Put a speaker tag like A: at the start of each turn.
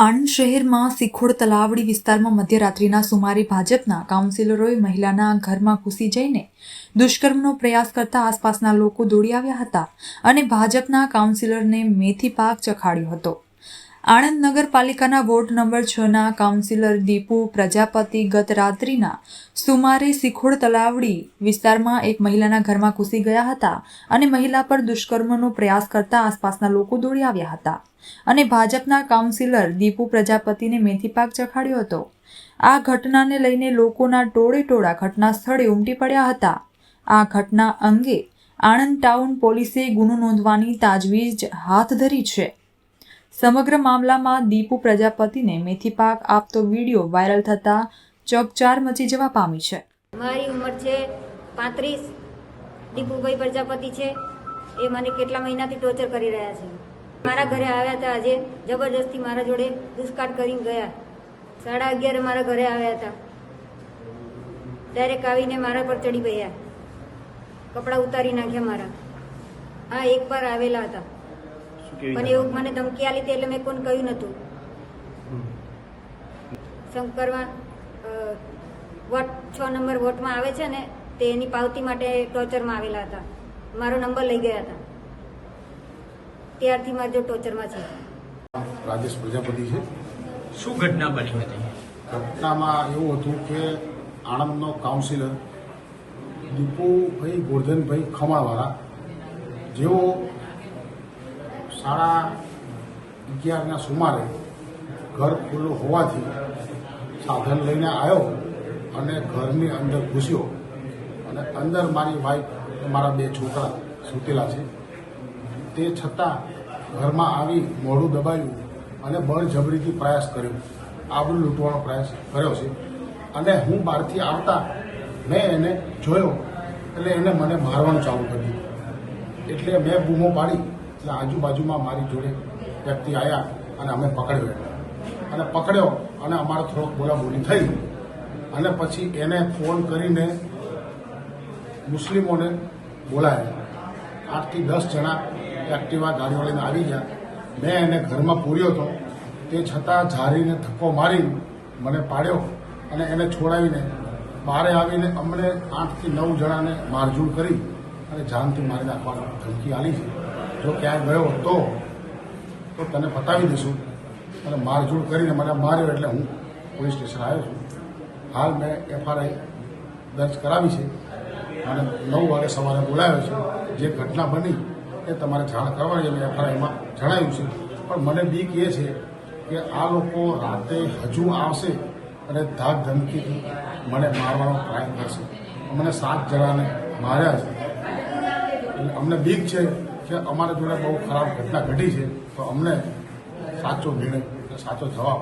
A: આણંદ શહેરમાં સિખોડ તલાવડી વિસ્તારમાં મધ્યરાત્રિના સુમારે ભાજપના કાઉન્સિલરોએ મહિલાના ઘરમાં ઘૂસી જઈને દુષ્કર્મનો પ્રયાસ કરતા આસપાસના લોકો દોડી આવ્યા હતા અને ભાજપના કાઉન્સિલરને મેથી પાક ચખાડ્યો હતો. આણંદ નગરપાલિકાના વોર્ડ નંબર છના કાઉન્સિલર દીપુ પ્રજાપતિ ગત રાત્રિના સુમારે સિખોડ તલાવડી વિસ્તારમાં એક મહિલાના ઘરમાં ઘૂસી ગયા હતા અને મહિલા પર દુષ્કર્મનો પ્રયાસ કરતા આસપાસના લોકો દોડી આવ્યા હતા અને ભાજપના કાઉન્સિલર દીપુ પ્રજાપતિને મેથી પાક ચખાડ્યો હતો. આ ઘટનાને લઈને લોકોના ટોળે ટોળા ઘટના સ્થળે ઉમટી પડ્યા હતા. આ ઘટના અંગે આણંદ ટાઉન પોલીસે ગુનો નોંધવાની તાજવીજ હાથ ધરી છે. સમગ્ર મામલામાં દીપુ પ્રજાપતિને મેથી પાક આપતો વીડિયો વાયરલ થતા ચકચાર મચી જવા પામી છે.
B: મારી ઉંમર છે પાંત્રીસ. દીપુભાઈ પ્રજાપતિ છે. એ મને કેટલા મહિનાથી ટોર્ચર કરી રહ્યા છે. મારા ઘરે આવ્યા હતા આજે. જબરજસ્તી મારા જોડે દુષ્કાળ કરીને ગયા. સાડા અગિયારે મારા ઘરે આવ્યા હતા. ડાયરેક્ટ આવીને મારા પર ચડી ગયા. કપડાં ઉતારી નાખ્યા મારા. હા, એક પર આવેલા હતા. પણ એવું મને ધમકી આલી હતી એટલે મેં કોણ કહ્યું નહોતું. શંકરમાં વોટ છ નંબર વોટમાં આવે છે ને તે એની પાવતી માટે ટોર્ચરમાં આવેલા હતા. મારો નંબર લઈ ગયા હતા. ત્યારથી મારે જો ટોર્ચરમાં છે.
C: રાજેશ પ્રજાપતિ છે.
D: શું ઘટના બની હતી?
C: ઘટનામાં એવું હતું કે આણંદનો કાઉન્સિલર દીપુભાઈ ગોરધનભાઈ ખમાવાળા જેઓ સાડા અગિયારના સુમારે ઘર ખુલ્લું હોવાથી સાધન લઈને આવ્યો અને ઘરની અંદર ઘૂસ્યો અને અંદર મારી વાઈફ મારા બે છોકરા સૂતેલા છે. તે છતાં ઘરમાં આવી મોઢું દબાયું અને બળજબરીથી પ્રયાસ કર્યો. આબરૂ લૂંટવાનો પ્રયાસ કર્યો છે. અને હું બહારથી આવતા મેં એને જોયો એટલે એને મને મારવાનું ચાલુ કરી દીધું. એટલે મેં બૂમો પાડી એટલે આજુબાજુમાં મારી જોડે વ્યક્તિ આવ્યા અને અમે પકડ્યો અને પકડ્યો અને અમારો થોડોક બોલાબોલી થઈ. અને પછી એને ફોન કરીને મુસ્લિમોને બોલાયા. આઠથી દસ જણા એક્ટિવા ગાડીઓ લઈને આવી ગયા. મેં એને ઘરમાં પૂર્યો હતો. તે છતાં ઝારીને ધક્કો મારી મને પાડ્યો અને એને છોડાવીને બહારે આવીને અમને આઠથી નવ જણાને મારઝૂડ કરી અને જાનથી મારી નાખવાનો ધમકી આલી છે. જો ક્યાંય ગયો તો તો તને પતાવી દઈશું. અને મારઝૂડ કરીને મને માર્યો એટલે હું પોલીસ સ્ટેશન આવ્યો છું. હાલ મેં એફઆરઆઈ દર્જ કરાવી છે. અને નવ વાગે સવારે બોલાવ્યો છે. જે ઘટના બની એ તમારે જાણ કરવાની અમે એફઆરઆઈમાં જણાવ્યું છે. પણ મને બીક એ છે કે આ લોકો રાતે હજુ આવશે અને ધાક ધમકીથી મને મારવાનો ટ્રાય કરશે. અમને સાત જણાને માર્યા છે. અમને બીક છે કે અમારા જોડે બહુ ખરાબ ઘટના ઘટી છે. તો અમને સાચો નિર્ણય સાચો જવાબ